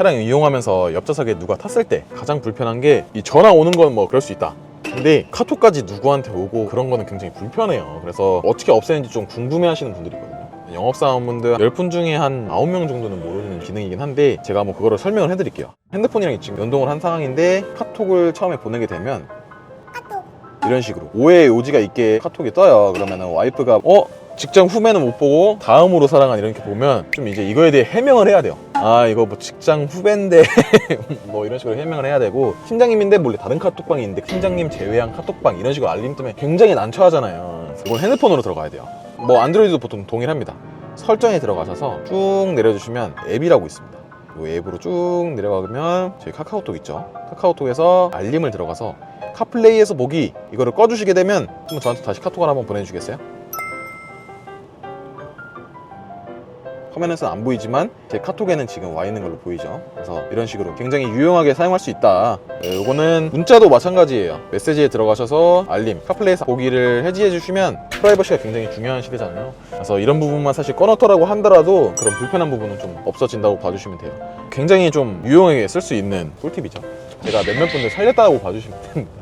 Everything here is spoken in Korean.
차량 이용하면서 옆좌석에 누가 탔을 때 가장 불편한 게 이 전화 오는 건 뭐 그럴 수 있다. 근데 카톡까지 누구한테 오고 그런 거는 굉장히 불편해요. 그래서 어떻게 없애는지 좀 궁금해 하시는 분들이 있거든요. 영업사원분들 10분 중에 한 9명 정도는 모르는 기능이긴 한데 제가 뭐 그거를 설명을 해드릴게요. 핸드폰이랑 지금 연동을 한 상황인데 카톡을 처음에 보내게 되면 이런 식으로 오해의 요지가 있게 카톡이 떠요. 그러면 와이프가 어? 직장 후배는 못 보고 다음으로 사랑한 이렇게 보면 좀 이제 이거에 대해 해명을 해야 돼요. 아 이거 뭐 직장 후배인데 뭐 이런 식으로 해명을 해야 되고 팀장님인데 몰래 다른 카톡방이 있는데 팀장님 제외한 카톡방 이런 식으로 알림 뜨면 굉장히 난처하잖아요. 이건 핸드폰으로 들어가야 돼요. 뭐 안드로이드도 보통 동일합니다. 설정에 들어가셔서 쭉 내려주시면 앱이라고 있습니다. 이 앱으로 쭉 내려가면 저희 카카오톡 있죠. 카카오톡에서 알림을 들어가서 카플레이에서 보기 이거를 꺼주시게 되면 한번 저한테 다시 카톡을 한번 보내주시겠어요? 화면에서는 안 보이지만 제 카톡에는 지금 와 있는 걸로 보이죠. 그래서 이런 식으로 굉장히 유용하게 사용할 수 있다. 네, 이거는 문자도 마찬가지예요. 메시지에 들어가셔서 알림, 카플레이에서 보기를 해지해 주시면 프라이버시가 굉장히 중요한 시대잖아요. 그래서 이런 부분만 사실 꺼놓더라고 한더라도 그런 불편한 부분은 좀 없어진다고 봐주시면 돼요. 굉장히 좀 유용하게 쓸 수 있는 꿀팁이죠. 제가 몇몇 분들 살렸다고 봐주시면 됩니다.